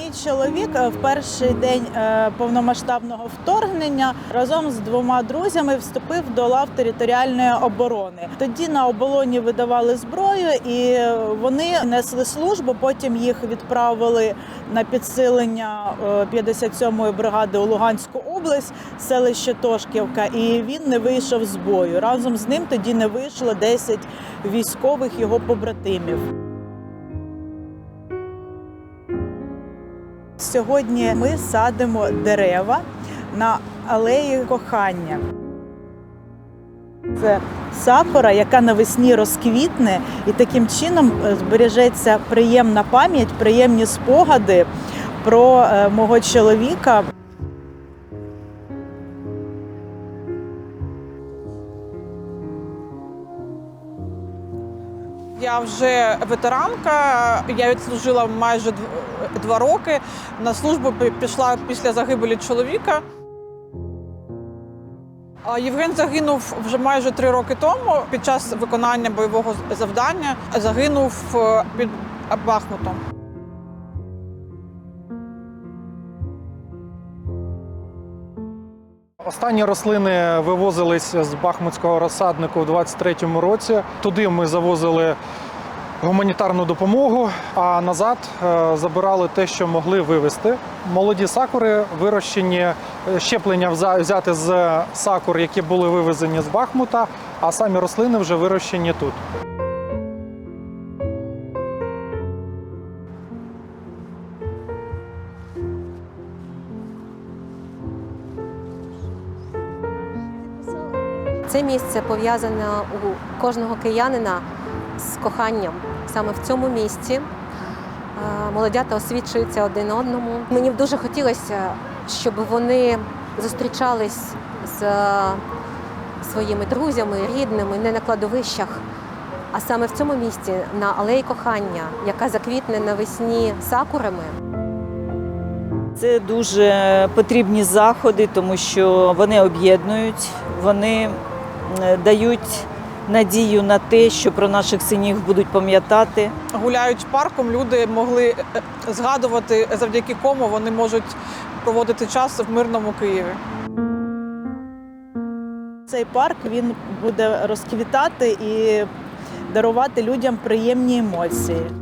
Мій чоловік е, в перший день е, повномасштабного вторгнення разом з двома друзями вступив до лав територіальної оборони. Тоді на оболоні видавали зброю, і е, вони несли службу. Потім їх відправили на підсилення е, 57-ї бригади у Луганську область, селище Тошківка. І він не вийшов з бою. Разом з ним тоді не вийшло 10 військових його побратимів. Сьогодні ми садимо дерева на алеї кохання. Це сакура, яка навесні розквітне, і таким чином е, збережеться приємна пам'ять, приємні спогади про е, мого чоловіка. Я вже ветеранка. Я відслужила майже два роки. На службу пішла після загибелі чоловіка. Євген загинув вже майже три роки тому під час виконання бойового завдання. Загинув е, під Бахмутом. Останні рослини вивозились з Бахмутського розсаднику у 23-му році. Туди ми завозили гуманітарну допомогу, а назад е, забирали те, що могли вивезти. Молоді сакури вирощені, е, щеплення взяти з сакур, які були вивезені з Бахмута, а самі рослини вже вирощені тут. Це місце пов'язане у кожного киянина з коханням. Саме в цьому місці е, молодята освічуються один одному. Мені б дуже хотілося, щоб вони зустрічались з своїми друзями, рідними не на кладовищах, а саме в цьому місці на алеї кохання, яка заквітне навесні сакурами. Це дуже потрібні заходи, тому що вони об'єднують, вони е, дають надію на те, що про наших синів будуть пам'ятати. Гуляють парком, люди могли е, згадувати, завдяки кому вони можуть проводити час в мирному Києві. Цей парк він буде розквітати і дарувати людям приємні емоції.